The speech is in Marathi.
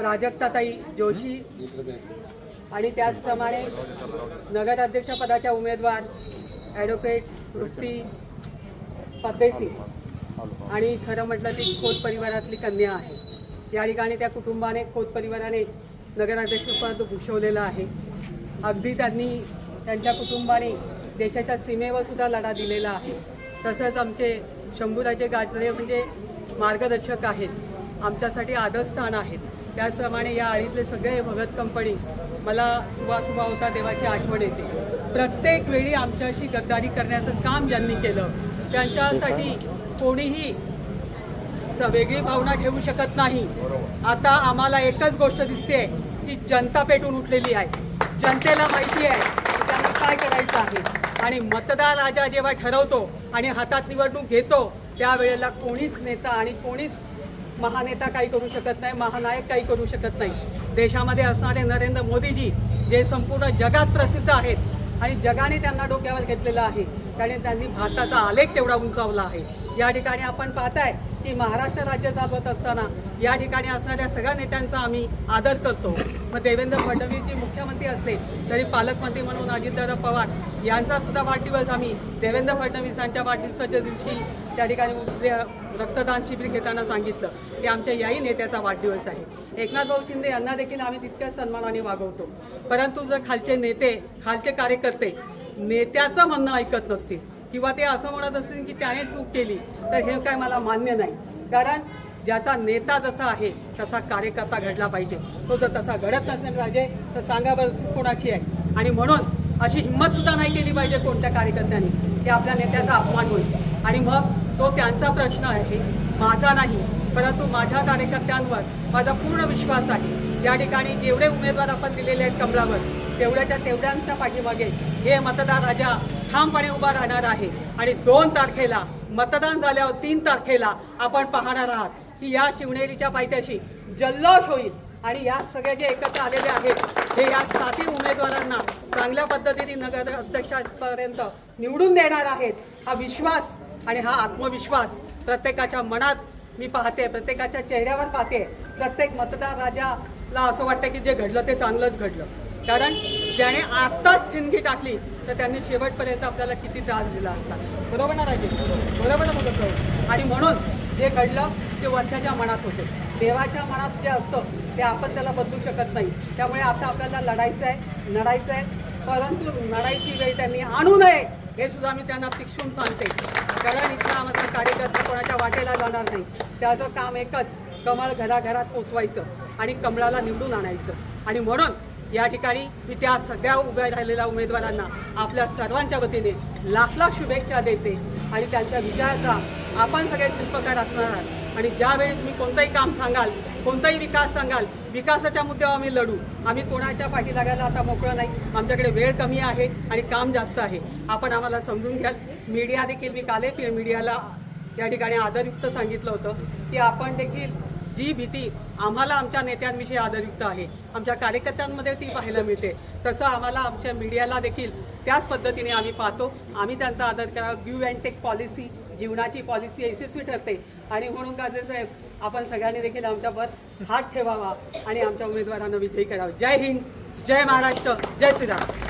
प्राजक्ताताई जोशी आणि त्याचप्रमाणे नगराध्यक्षपदाच्या उमेदवार ॲडव्होकेट तृप्ती पद्देसी. आणि खरं म्हटलं ती खोत परिवारातली कन्या आहे. या ठिकाणी त्या कुटुंबाने खोत परिवाराने नगराध्यक्षपद भूषवलेलं आहे. अगदी त्यांनी त्यांच्या कुटुंबाने देशाच्या सीमेवर सुद्धा लढा दिलेला आहे. तसंच आमचे शंभूराजे गाजरे म्हणजे मार्गदर्शक आहेत. आमच्यासाठी आदरस्थान आहेत. त्याचप्रमाणे या आळीतले सगळे भगत कंपनी मला सुबा सुबा होता देवाची आठवण येते. प्रत्येक वेळी आमच्याशी गद्दारी करण्याचं काम ज्यांनी केलं त्यांच्यासाठी कोणीही वेगळी भावना ठेवू शकत नाही. आता आम्हाला एकच गोष्ट दिसते की जनता पेटून उठलेली आहे. जनतेला माहिती आहे त्यांना काय करायचं आहे. आणि मतदार राजा जेव्हा ठरवतो आणि हातात निवडणूक घेतो त्यावेळेला कोणीच नेता आणि कोणीच महानेता काही करू शकत नाही महानायक काही करू शकत नाही. देशामध्ये असणारे नरेंद्र मोदीजी जे संपूर्ण जगात प्रसिद्ध आहेत आणि जगाने त्यांना डोक्यावर घेतलेलं आहे कारण त्यांनी भारताचा आलेख तेवढा उंचावला आहे. या ठिकाणी आपण पाहताय की महाराष्ट्र राज्य चालवत असताना या ठिकाणी असणाऱ्या सगळ्या नेत्यांचा आम्ही आदर करतो. मग देवेंद्र फडणवीस जी मुख्यमंत्री असले तरी पालकमंत्री म्हणून अजितदादा पवार यांचा सुद्धा वाढदिवस आम्ही देवेंद्र फडणवीसांच्या वाढदिवसाच्या दिवशी त्या ठिकाणी उद्या रक्तदान शिबिर घेताना सांगितलं की आमच्या याही नेत्याचा वाढदिवस आहे. एकनाथ भाऊ शिंदे यांना देखील आम्ही तितक्याच सन्मानाने वागवतो. परंतु जर खालचे नेते खालचे कार्यकर्ते नेत्याचं म्हणणं ऐकत नसतील किंवा ते असं म्हणत असतील की त्याने चूक केली तर हे काय मला मान्य नाही. कारण ज्याचा नेता जसा आहे तसा कार्यकर्ता घडला पाहिजे. तो जर तसा घडत नसेल राजे तर सांगा बरं चूक कोणाची आहे? आणि म्हणून अशी हिंमतसुद्धा नाही केली पाहिजे कोणत्या कार्यकर्त्यांनी की आपल्या नेत्याचा अपमान होईल. आणि मग तो त्यांचा प्रश्न आहे माझा नाही परंतु माझ्या कार्यकर्त्यांवर माझा पूर्ण विश्वास आहे. या ठिकाणी जेवढे उमेदवार आपण दिलेले आहेत कमळावर तेवढ्याच्या तेवढ्यांच्या पाठीमागे हे मतदार राजा ठामपणे उभा राहणार आहे. आणि दोन तारखेला मतदान झाल्यावर तीन तारखेला आपण पाहणार आहात की या शिवनेरीच्या पायथ्याशी जल्लोष होईल. आणि या सगळे जे एकत्र आलेले आहेत हे या साती उमेदवारांना चांगल्या पद्धतीने नगर अध्यक्षापर्यंत निवडून देणार आहेत. हा विश्वास आणि हा आत्मविश्वास प्रत्येकाच्या मनात मी पाहते प्रत्येकाच्या चेहऱ्यावर पाहते प्रत्येक मतदार राजाला असं वाटतं की जे घडलं ते चांगलंच घडलं. कारण ज्याने आत्ताच ठिणगी टाकली तर त्यांनी शेवटपर्यंत आपल्याला किती त्रास दिला असता. बरोबर ना राजे बरोबर ना बघत आणि म्हणून जे घडलं ते वरच्याच्या मनात होते. देवाच्या मनात जे असतं ते आपण त्याला बदलू शकत नाही. त्यामुळे आता आपल्याला लढायचं आहे लढायचं आहे परंतु लढायची वेळ त्यांनी आणू नये हे सुद्धा मी त्यांना शिक्षून सांगते. कारण इथला आमचा कार्यकर्ता कोणाच्या वाटेला जाणार नाही. त्याचं काम एकच कमळ घराघरात पोचवायचं आणि कमळाला निवडून आणायचं. आणि म्हणून या ठिकाणी मी त्या सगळ्या उभ्या राहिलेल्या उमेदवारांना आपल्या सर्वांच्या वतीने लाख लाख शुभेच्छा देते आणि त्यांच्या विजयाचा आपण सगळे शिल्पकार असणार आहात. आणि ज्यावेळी तुम्ही मी कोणतंही काम सांगाल कोणताही विकास सांगाल विकासाच्या मुद्द्यावर आम्ही लढू. आम्ही कोणाच्या पाठी लागायला आता मोकळं नाही. आमच्याकडे वेळ कमी आहे आणि काम जास्त आहे. आपण आम्हाला समजून घ्याल. मीडिया देखील मी काले मीडियाला या ठिकाणी आदरयुक्त सांगितलं होतं की आपण देखील जी भीती आम्हाला आमच्या नेत्यांविषयी आदरयुक्त आहे आमच्या कार्यकर्त्यांमध्ये ती पाहायला मिळते तसं आम्हाला आमच्या मीडियाला देखील त्याच पद्धतीने आम्ही पाहतो. आम्ही त्यांचा आदर करा. गिव्ह अँड टेक पॉलिसी जीवनाची पॉलिसी यशस्वी ठरते. आणि म्हणून गाजे साहेब आपण सगळ्यांनी देखील आमच्यावर हात ठेवावा आणि आमच्या उमेदवारांना विजयी करावा. जय हिंद जय महाराष्ट्र जय श्रीराम.